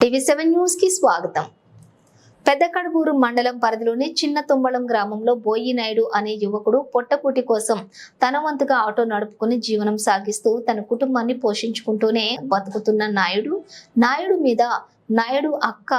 TV seven న్యూస్కి స్వాగతం. పెద్దకడుగూరు మండలం పరిధిలోని చిన్న తుంబళం గ్రామంలో బోయి నాయుడు అనే యువకుడు పొట్టకూటి కోసం తన వంతుగా ఆటో నడుపుకుని జీవనం సాగిస్తూ తన కుటుంబాన్ని పోషించుకుంటూనే బతుకుతున్న నాయుడు నాయుడు మీద నాయుడు అక్క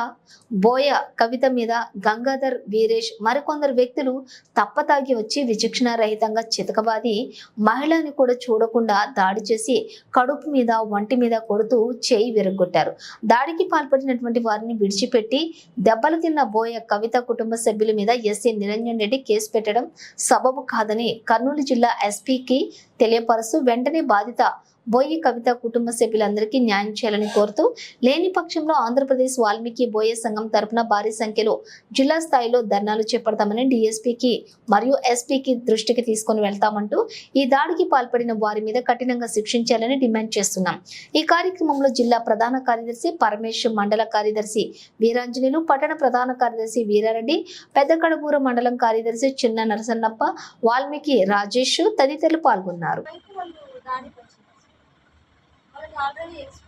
బోయ కవిత మీద గంగాధర్ వీరేష్ మరికొందరు వ్యక్తులు తప్పతాగి వచ్చి విచక్షణ రహితంగా చితకబాది మహిళని కూడా చూడకుండా దాడి చేసి కడుపు మీద ఒంటి మీద కొడుతూ చేయి విరగొట్టారు దాడికి పాల్పడినటువంటి వారిని విడిచిపెట్టి దెబ్బలు తిన్న బోయ కవిత కుటుంబ సభ్యుల మీద ఎస్సీ నిరంజన్ రెడ్డి కేసు పెట్టడం సబబు కాదని కర్నూలు జిల్లా ఎస్పీకి తెలియపరుస్తూ వెంటనే బాధిత బోయి కవిత కుటుంబ సభ్యులందరికీ న్యాయం చేయాలని కోరుతూ లేని పక్షంలో ఆంధ్రప్రదేశ్ వాల్మీకి బోయ సంఘం తరపున భారీ సంఖ్యలో జిల్లా స్థాయిలో ధర్నాలు చేపడతామని డీఎస్పీకి మరియు ఎస్పీకి దృష్టికి తీసుకొని వెళ్తామంటూ ఈ దాడికి పాల్పడిన వారి మీద కఠినంగా శిక్షించాలని డిమాండ్ చేస్తున్నాం. ఈ కార్యక్రమంలో జిల్లా ప్రధాన కార్యదర్శి పరమేశ్ మండల కార్యదర్శి వీరాంజనేయులు పట్టణ ప్రధాన కార్యదర్శి వీరారెడ్డి పెద్దకడపూర మండలం కార్యదర్శి చిన్న నరసన్నప్ప వాల్మీకి రాజేష్ తదితరులు పాల్గొన్నారు.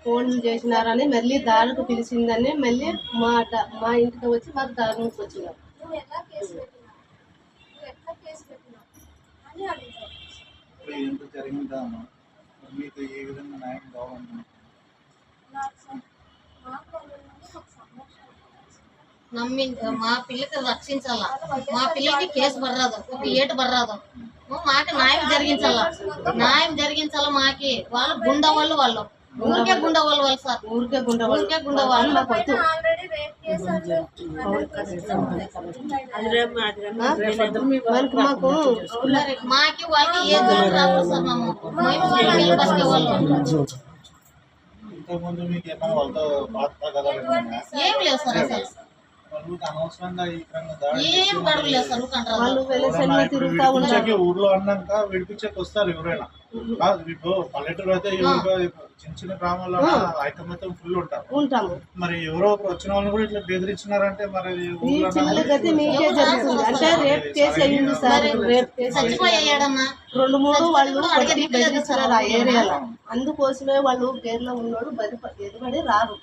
ఫోన్ చేసినారని మళ్ళీ దాడుకు పిలిచిందని మళ్ళీ మా మా ఇంటికి వచ్చి మాకు దారుణంకి వచ్చినారు. మీకు ఏ విధంగా న్యాయం. నమ్మి మా పిల్లకి రక్షించాలా? మా పిల్లకి కేసు పడరాదు ఒక ఏటు పడరాదు. మాకు న్యాయం జరిగించాలా? న్యాయం జరిగించాలా మాకి? వాళ్ళు గుండా వాళ్ళు వాళ్ళు. ఊరికే గుండా వాళ్ళు వాళ్ళు సార్. ఊరికే గుండె ఊరికే గుండా వాళ్ళు చెప్పి మనకు మాకు మాకి వాళ్ళకి ఏ జోలు రాదు సార్ మేము బతికే వాళ్ళు మీకు ఏం లేవు సార్ అసలు. వాళ్ళు ఏం సార్ వాళ్ళు తిరుగుతా ఊర్లో అన్నాక విడిపించకి వస్తారు ఎవరైనా. కాదు ఇప్పుడు పల్లెటూరు అయితే చిన్న చిన్న గ్రామాల్లో ఐకమత్యం ఫుల్ ఉంటారు. ఉంటాము. మరి ఎవరో ఒకరు వచ్చిన వాళ్ళని కూడా ఇట్లా బెదిరించినారంటే మరి మీకే జరుగుతుంది. అంటే రేప్ కేసు అయ్యింది సార్. రేప్ కేసు అయ్యింది. చచ్చిపోయాడన్నా రెండు మూడు వాళ్ళు బెదిరిస్తున్నారు ఆ ఏరియాలో అందుకోసమే వాళ్ళు గేర్లో ఉన్నాడు బది ఎదుబడి రారు.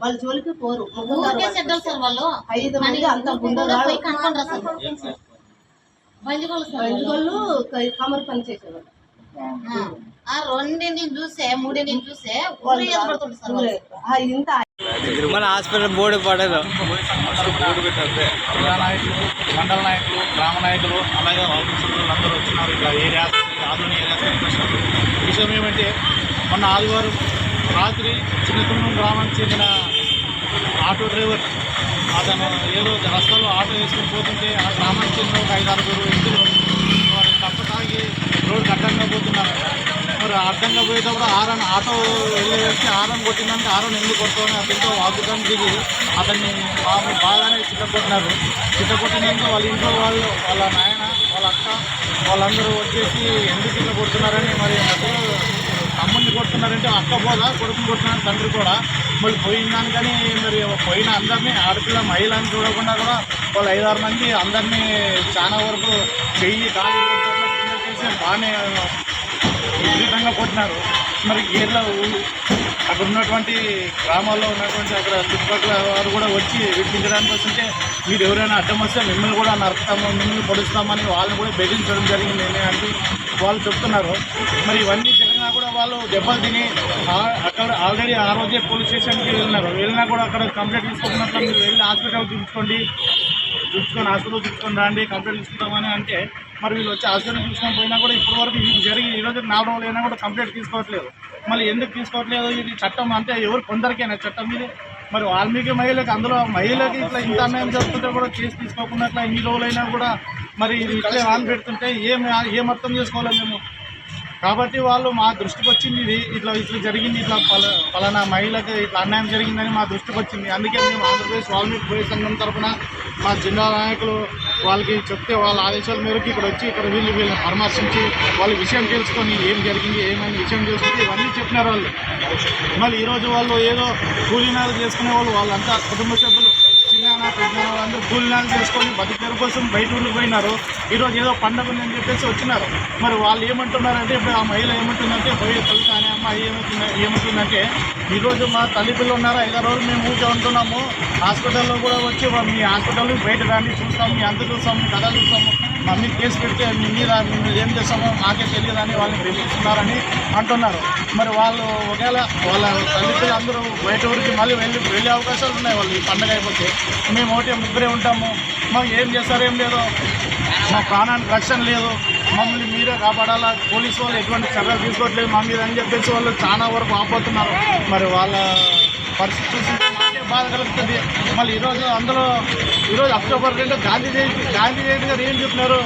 వాళ్ళ జోలికి పోరు. ఐదు మంది అంత బంజిగోళ్ళు కమర్ పని చేసేవాళ్ళు. ఆ, రెండింటిని చూసే మూడింటిని చూసే ఇంత మన హాస్పిటల్ బోర్డు పడదు జిల్లా నాయకులు మండల నాయకులు గ్రామ నాయకులు అలాగే అందరూ వచ్చినారు ఇట్లా ఏరియాస్ ఆధునిక ఏరియాస్ విషయం ఏమంటే మొన్న ఆదివారం రాత్రి చిన్నకుండం గ్రామానికి చెందిన ఆటో డ్రైవర్ అతను ఏదో రస్తాలో ఆటో వేసుకుని పోతుంటే ఆ గ్రామానికి చెందిన ఒక ఐదు ఆరుగురు వ్యక్తులు వారు తప్ప తాగి రోడ్డు అడ్డంగా పోతున్నారు. మరి అడ్డంగా పోయేటప్పుడు ఆరన్ ఆటో వెళ్ళే వ్యక్తి ఆరన్ కొట్టిందంటే ఆరన్ ఎందుకు కొడతామని అతనితో వాగ్దానం దిగి అతన్ని మామూలు బాగానే చిట్టకొట్టినారు చిట్టకొట్టినాక వాళ్ళ ఇంట్లో వాళ్ళు వాళ్ళ నాయన వాళ్ళ అక్క వాళ్ళందరూ వచ్చేసి ఎందుకు ఇట్లా కొడుతున్నారని మరి అసలు కొడుతున్నారంటే అక్క పోదా కొడుకుని కొడుతున్నారు తండ్రి కూడా. మళ్ళీ పోయిన కానీ మరి పోయిన అందరినీ ఆడపిల్ల మహిళని చూడకుండా కూడా వాళ్ళు ఐదారు మంది అందరినీ చాలా వరకు చెయ్యి కాలు చేసి బాగానే విధంగా కొట్టినారు. మరి గేర్ల అక్కడ ఉన్నటువంటి గ్రామాల్లో ఉన్నటువంటి అక్కడ చుట్టుపక్కల వారు కూడా వచ్చి విడిపించడానికి వస్తుంటే మీరు ఎవరైనా అడ్డం వస్తే మిమ్మల్ని కూడా నరుకుతాము మిమ్మల్ని పొడుస్తామని వాళ్ళని కూడా బెదిరించడం జరిగింది అని వాళ్ళు చెప్తున్నారు. మరి ఇవన్నీ వాళ్ళు దెబ్బలు తిని అక్కడ ఆల్రెడీ ఆ రోజే పోలీస్ స్టేషన్కి వెళ్ళినారు. వెళ్ళినా కూడా అక్కడ కంప్లైంట్ తీసుకుంటున్నట్లు మీరు వెళ్ళి హాస్పిటల్ చూపించుకోండి. చూసుకొని హాస్పిటల్ చూసుకొని రండి కంప్లైంట్ తీసుకుంటామని అంటే మరి వీళ్ళు వచ్చి హాస్పిటల్ తీసుకొని పోయినా కూడా ఇప్పటి వరకు ఇది జరిగి ఈ రోజు నాలుగు రోజులు అయినా కూడా కంప్లైంట్ తీసుకోవట్లేదు. మళ్ళీ ఎందుకు తీసుకోవట్లేదు? ఇది చట్టం అంటే ఎవరు కొందరికైనా చట్టం ఇది? మరి వాల్మీకి మహిళకి అందులో మహిళకి ఇట్లా ఇంత అన్యాయం జరుగుతుంటే కూడా కేసు తీసుకోకుండా ఇట్లా ఇన్ని రోజులైనా కూడా మరి ఇది ఇట్లే ఆన్ పెడుతుంటే ఏం ఏం అర్థం చేసుకోవాలి మేము? కాబట్టి వాళ్ళు మా దృష్టికి వచ్చింది ఇది. ఇట్లా ఇట్లా జరిగింది ఇట్లా పల పలానా మహిళకి ఇట్లా అన్యాయం జరిగిందని మా దృష్టికి వచ్చింది. అందుకే మేము ఆంధ్రప్రదేశ్ వాల్మీకి పోయి సంఘం తరఫున మా జిల్లా నాయకులు వాళ్ళకి చెప్తే వాళ్ళ ఆదేశాల మేరకు ఇక్కడ వచ్చి ఇక్కడ వీళ్ళు వీళ్ళని పరామర్శించి వాళ్ళ విషయం తెలుసుకొని ఏం జరిగింది ఏమైనా విషయం తెలుసుకొని ఇవన్నీ చెప్పినారు వాళ్ళు. మళ్ళీ ఈరోజు వాళ్ళు ఏదో కూలీనాలు చేసుకునే వాళ్ళు వాళ్ళంతా కుటుంబ సభ్యులు. చిన్న పెద్ద వాళ్ళందరూ కూలీనాలు చేసుకొని బతికేరు కోసం బయట ఊళ్ళు పోయినారు. ఈరోజు ఏదో పండగ ఉందని చెప్పేసి వచ్చినారు. మరి వాళ్ళు ఏమంటున్నారంటే ఇప్పుడు ఆ మహిళ ఏమంటుందంటే పోయి కానీ అమ్మ ఏమవుతుంది ఏమవుతుందంటే ఈరోజు మా తల్లిపిల్లు ఉన్నారు? ఐదారు రోజులు మేము ఊరికే ఉంటున్నాము. హాస్పిటల్లో కూడా వచ్చి మీ హాస్పిటల్ బయట రాండి చూస్తాం మీ అంత చూస్తాం మీ కథ చూస్తాము మా మీద కేసు పెడితే మీ మీద మేము ఏం చేస్తామో మాకే తెలియదని వాళ్ళని బెదిరిస్తున్నారని అంటున్నారు. మరి వాళ్ళు ఒకవేళ వాళ్ళ తల్లిదండ్రులు అందరూ బయట ఊరికి మళ్ళీ వెళ్ళి వెళ్ళే అవకాశాలు ఉన్నాయి వాళ్ళు ఈ పండగ అయిపోతే. మేము ఒకటే ముగ్గురే ఉంటాము. మాకు ఏం చేస్తారో ఏం లేదో. మా ప్రాణానికి రక్షణ లేదు. మమ్మల్ని మీరే కాపాడాలా? పోలీసు వాళ్ళు ఎటువంటి చర్యలు తీసుకోవట్లేదు మా మీద అని చెప్పేసి వాళ్ళు చాలా వరకు ఆపోతున్నారు మరి వాళ్ళ పరిస్థితి చూసి బాధ కలుగుతుంది. మళ్ళీ ఈరోజు అందులో ఈరోజు అక్టోబర్ రెండు గాంధీ జయంతి గాంధీ జయంతి గారు ఏం చెప్పినారు?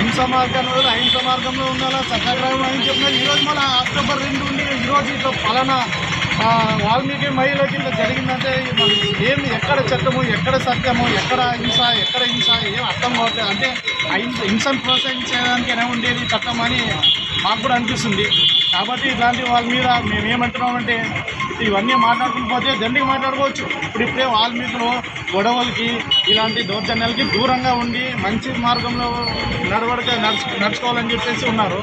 హింస మార్గంలో అహింస మార్గంలో ఉండాలా సత్యాగ్రహం అని చెప్పినారు? ఈరోజు మళ్ళీ అక్టోబర్ రెండు ఉండి ఈరోజు ఇట్లా పలానా వాల్మీకి మహిళకి ఇట్లా జరిగిందంటే మరి ఏమి ఎక్కడ చట్టము ఎక్కడ సత్యము ఎక్కడ హింస ఎక్కడ హింస ఏం అర్థం కావట్లేదు. అంటే ఆ హింస హింసను ప్రోత్సహించడానికైనా ఉండేది చట్టం అని మాకు కూడా అనిపిస్తుంది. కాబట్టి ఇలాంటి వాళ్ళ మీద మేము ఇవన్నీ మాట్లాడుకుని పోతే దండికి మాట్లాడుకోవచ్చు. ఇప్పుడు ఇప్పుడే వాల్మీకులు గొడవలకి ఇలాంటి దౌర్జన్యాలకి దూరంగా ఉండి మంచి మార్గంలో నడవడక నడుచు నడుచుకోవాలని చెప్పేసి ఉన్నారు.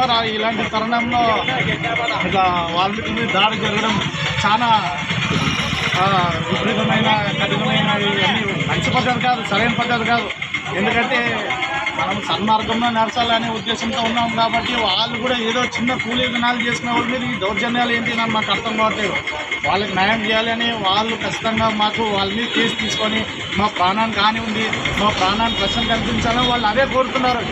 మరి ఇలాంటి తరుణంలో ఇట్లా వాల్మీకి మీద దాడి జరగడం చాలా విపరీతమైన కఠినమైన ఇవన్నీ మంచి పద్ధతి కాదు సరైన పద్ధతి కాదు. ఎందుకంటే మనం సన్మార్గంలో నడచాలనే ఉద్దేశంతో ఉన్నాం కాబట్టి వాళ్ళు కూడా ఏదో చిన్న కూలీ దినాలు చేసిన వాళ్ళ మీద ఈ దౌర్జన్యాలు ఏంటి అని మాకు అర్థం కావట్లేదు. వాళ్ళకి న్యాయం చేయాలని వాళ్ళు ఖచ్చితంగా మాకు వాళ్ళ మీద కేసు తీసుకొని మా ప్రాణానికి హాని ఉంది మా ప్రాణానికి రక్షణ కల్పించాలని వాళ్ళు అదే కోరుతున్నారు.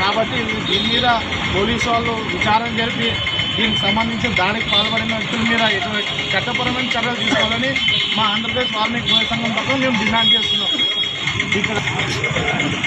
కాబట్టి దీని మీద పోలీసు వాళ్ళు విచారణ జరిపి దీనికి సంబంధించిన దాడికి పాల్పడిన వ్యక్తుల మీద ఎటువంటి చట్టపరమైన చర్యలు తీసుకోవాలని మా ఆంధ్రప్రదేశ్ వాల్మీకి సంఘం పక్కన మేము డిమాండ్ చేస్తున్నాం. Il fait pas la partie.